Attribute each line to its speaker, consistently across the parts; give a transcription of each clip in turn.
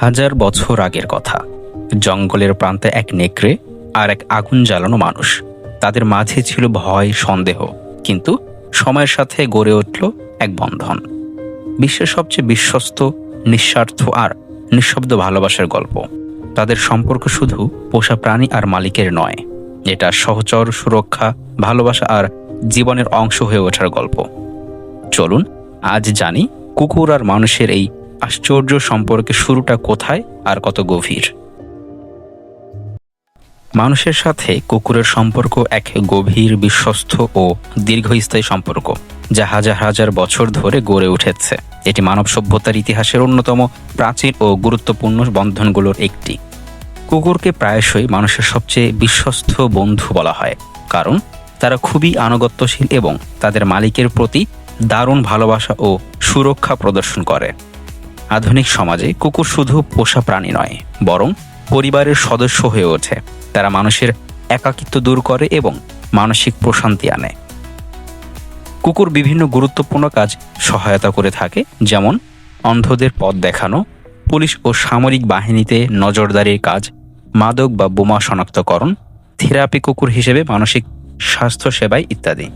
Speaker 1: হাজার বছর আগের কথা। জঙ্গলের প্রান্তে এক নেকড়ে আর এক আগুন জ্বালানো মানুষ। তাদের মাঝে ছিল ভয়, সন্দেহ, কিন্তু সময়ের সাথে গড়ে উঠল এক বন্ধন। বিশ্বের সবচেয়ে বিশ্বস্ত, নিঃস্বার্থ আর নিঃশব্দ ভালোবাসার গল্প। তাদের সম্পর্ক শুধু পোষা প্রাণী আর মালিকের নয়, এটা সহচর, সুরক্ষা, ভালোবাসা আর জীবনের অংশ হয়ে ওঠার গল্প। চলুন, আজ জানি কুকুর আর মানুষের এই আশ্চর্য সম্পর্কে শুরুটা কোথায় আর কত গভীর? মানুষের সাথে কুকুরের সম্পর্ক এক গভীর, বিশ্বস্ত ও দীর্ঘস্থায়ী সম্পর্ক, যা হাজার হাজার বছর ধরে গড়ে উঠেছে। এটি মানব সভ্যতার ইতিহাসের অন্যতম প্রাচীন ও গুরুত্বপূর্ণ বন্ধনগুলোর একটি। কুকুরকে প্রায়শই মানুষের সবচেয়ে বিশ্বস্ত বন্ধু বলা হয়, কারণ তারা খুবই আনুগত্যশীল এবং তাদের মালিকের প্রতি দারুণ ভালোবাসা ও সুরক্ষা প্রদর্শন করে। আধুনিক সমাজে কুকুর শুধু পোষা প্রাণী নয়, বরং পরিবারের সদস্য হয়ে ওঠে। তারা মানুষের একাকিত্ব দূর করে এবং মানসিক প্রশান্তি আনে। কুকুর বিভিন্ন গুরুত্বপূর্ণ কাজ সহায়তা করে থাকে, যেমন অন্ধদের পথ দেখানো, পুলিশ ও সামরিক বাহিনীতে নজরদারির কাজ, মাদক বা বোমা শনাক্তকরণ, থেরাপি কুকুর হিসেবে মানসিক স্বাস্থ্য সেবায় ইত্যাদি।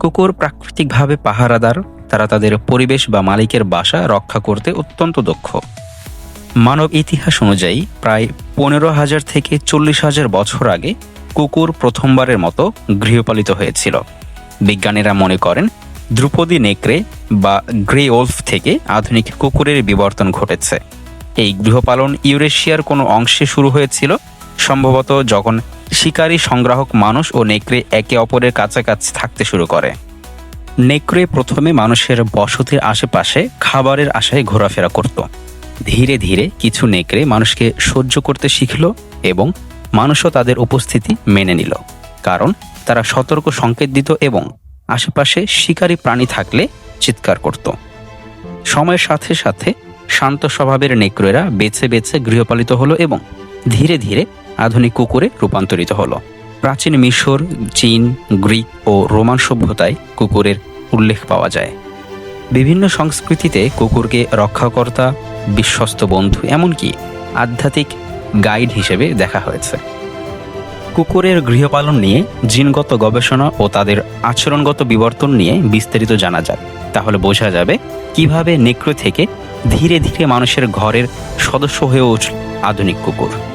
Speaker 1: কুকুর প্রাকৃতিকভাবে পাহারাদার তারা তাদের পরিবেশ বা মালিকের বাসা রক্ষা করতে অত্যন্ত দক্ষ। মানব ইতিহাস অনুযায়ী প্রায় পনেরো হাজার থেকে চল্লিশ হাজার বছর আগে কুকুর প্রথমবারের মতো গৃহপালিত হয়েছিল। বিজ্ঞানীরা মনে করেন ধ্রুপদী নেকড়ে বা গ্রে ওলফ থেকে আধুনিক কুকুরের বিবর্তন ঘটেছে। এই গৃহপালন ইউরেশিয়ার কোনো অংশে শুরু হয়েছিল, সম্ভবত যখন শিকারী সংগ্রাহক মানুষ ও নেকড়ে একে অপরের কাছাকাছি থাকতে শুরু করে। নেকড়ে প্রথমে মানুষের বসতির আশেপাশে খাবারের আশায় ঘোরাফেরা করত। ধীরে ধীরে কিছু নেকড়ে মানুষকে সহ্য করতে শিখল এবং মানুষও তাদের উপস্থিতি মেনে নিল, কারণ তারা সতর্ক সংকেত দিত এবং আশেপাশে শিকারী প্রাণী থাকলে চিৎকার করত। সময়ের সাথে সাথে শান্ত স্বভাবের নেকড়েরা বেছে বেছে গৃহপালিত হলো এবং ধীরে ধীরে আধুনিক কুকুরে রূপান্তরিত হলো। প্রাচীন মিশর, চীন, গ্রিক ও রোমান সভ্যতায় কুকুরের উল্লেখ পাওয়া যায়। বিভিন্ন সংস্কৃতিতে কুকুরকে রক্ষাকর্তা, বিশ্বস্ত বন্ধু এমনকি আধ্যাত্মিক গাইড হিসেবে দেখা হয়েছে। কুকুরের গৃহপালন নিয়ে, জিনগত গবেষণা ও তাদের আচরণগত বিবর্তন নিয়ে বিস্তারিত জানা যায়। তাহলে বোঝা যাবে কীভাবে নেকড়ে থেকে ধীরে ধীরে মানুষের ঘরের সদস্য হয়ে উঠল আধুনিক কুকুর।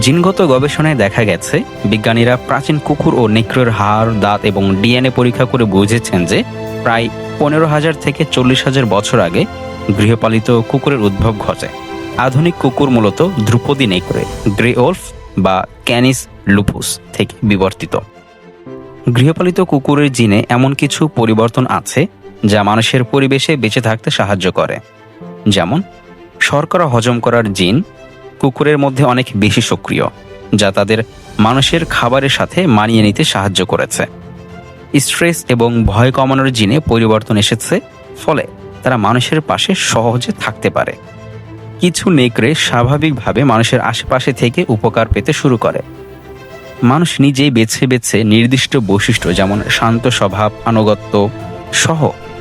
Speaker 1: জিনগত গবেষণায় দেখা গেছে, বিজ্ঞানীরা প্রাচীন কুকুর ও নেকড়ের হাড়, দাঁত এবং ডিএনএ পরীক্ষা করে বুঝেছেন যে প্রায় পনেরো হাজার থেকে চল্লিশ হাজার বছর আগে গৃহপালিত কুকুরের উদ্ভব ঘটে। আধুনিক কুকুর মূলত ধ্রুপদী নেকড়ে, গ্রে ওলফ বা ক্যানিস লুপুস থেকে বিবর্তিত। গৃহপালিত কুকুরের জিনে এমন কিছু পরিবর্তন আছে যা মানুষের পরিবেশে বেঁচে থাকতে সাহায্য করে। যেমন, শর্করা হজম করার জিন কুকুরের মধ্যে অনেক বেশি সক্রিয়, যা তাদের মানুষের খাবারের সাথে মানিয়ে নিতে সাহায্য করেছে। স্ট্রেস এবং ভয় কমানোর জিনে পরিবর্তন এসেছে, ফলে তারা মানুষের পাশে সহজে থাকতে পারে। কিছু নেকড়ে স্বাভাবিকভাবে মানুষের আশেপাশে থেকে উপকার পেতে শুরু করে। মানুষ নিজেই বেছে বেছে নির্দিষ্ট বৈশিষ্ট্য যেমন শান্ত স্বভাব, আনুগত্য সহ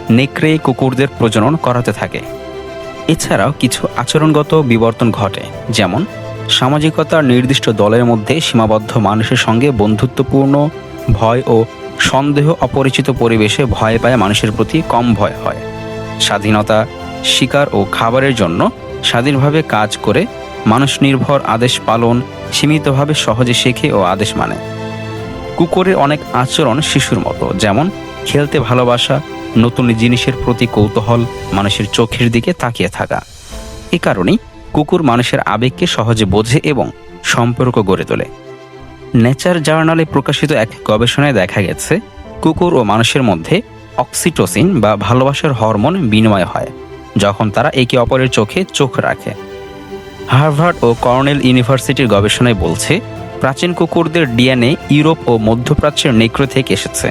Speaker 1: নেকড়ে কুকুরদের প্রজনন করাতে থাকে। এছাড়াও কিছু আচরণগত বিবর্তন ঘটে, যেমন সামাজিকতার নির্দিষ্ট দলের মধ্যে সীমাবদ্ধ মানুষের সঙ্গে বন্ধুত্বপূর্ণ ভয় ও সন্দেহ অপরিচিত পরিবেশে ভয় পায় মানুষের প্রতি কম ভয় হয়। স্বাধীনতা, শিকার ও খাবারের জন্য স্বাধীনভাবে কাজ করে মানুষ নির্ভর আদেশ পালন সীমিতভাবে সহজে শেখে ও আদেশ মানে। কুকুরের অনেক আচরণ শিশুর মতো, যেমন খেলতে ভালোবাসা, নতুন জিনিসের প্রতি কৌতূহল, মানুষের চোখের দিকে তাকিয়ে থাকা। এ কারণেই কুকুর মানুষের আবেগকে সহজে বোঝে এবং সম্পর্ক গড়ে তোলে। নেচার জার্নালে প্রকাশিত এক গবেষণায় দেখা গেছে, কুকুর ও মানুষের মধ্যে অক্সিটোসিন বা ভালোবাসার হরমোন বিনিময় হয়, যখন তারা একে অপরের চোখে চোখ রাখে। হার্ভার্ড ও কর্নেল ইউনিভার্সিটির গবেষণায় বলছে, প্রাচীন কুকুরদের ডিএনএ ইউরোপ ও মধ্যপ্রাচ্যের নেক্রো থেকে এসেছে।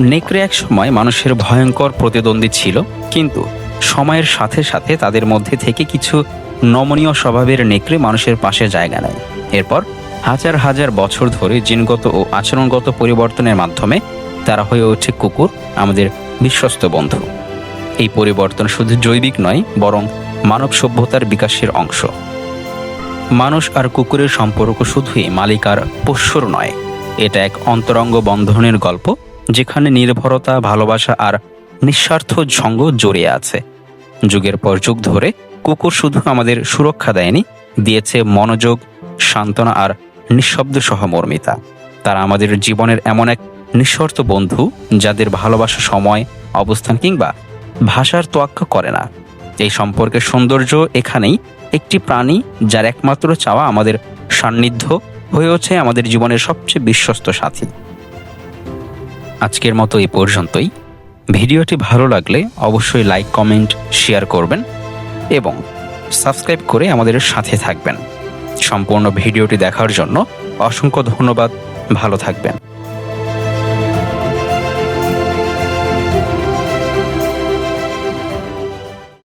Speaker 1: নেকড়ে এক সময় মানুষের ভয়ঙ্কর প্রতিদ্বন্দ্বী ছিল, কিন্তু সময়ের সাথে সাথে তাদের মধ্যে থেকে কিছু নমনীয় স্বভাবের নেকড়ে মানুষের পাশে জায়গা নেয়। এরপর হাজার হাজার বছর ধরে জিনগত ও আচরণগত পরিবর্তনের মাধ্যমে তারা হয়ে ওঠে কুকুর, আমাদের বিশ্বস্ত বন্ধু। এই পরিবর্তন শুধু জৈবিক নয়, বরং মানব সভ্যতার বিকাশের অংশ। মানুষ আর কুকুরের সম্পর্ক শুধুই মালিক আর পোষ্যর নয়, এটা এক অন্তরঙ্গ বন্ধনের গল্প। যেখানে নির্ভরতা, ভালোবাসা আর নিঃস্বার্থ সঙ্গ জড়িয়ে আছে। যুগের পর যুগ ধরে কুকুর শুধু আমাদের সুরক্ষা দেয়নি, দিয়েছে মনোযোগ, সান্ত্বনা আর নিঃশব্দ সহমর্মিতা। তারা আমাদের জীবনের এমন এক নিঃশর্ত বন্ধু যাদের ভালোবাসা সময়, অবস্থান কিংবা ভাষার তোয়াক্কা করে না। এই সম্পর্কের সৌন্দর্য এখানেই একটি প্রাণী যার একমাত্র চাওয়া আমাদের সান্নিধ্য হয়ে ওঠে আমাদের জীবনের সবচেয়ে বিশ্বস্ত সাথী। আজকের মতো এই পর্যন্তই। ভিডিওটি ভালো লাগলে অবশ্যই লাইক, কমেন্ট, শেয়ার করবেন এবং সাবস্ক্রাইব করে আমাদের সাথে থাকবেন। সম্পূর্ণ ভিডিওটি দেখার জন্য অসংখ্য ধন্যবাদ। ভালো থাকবেন।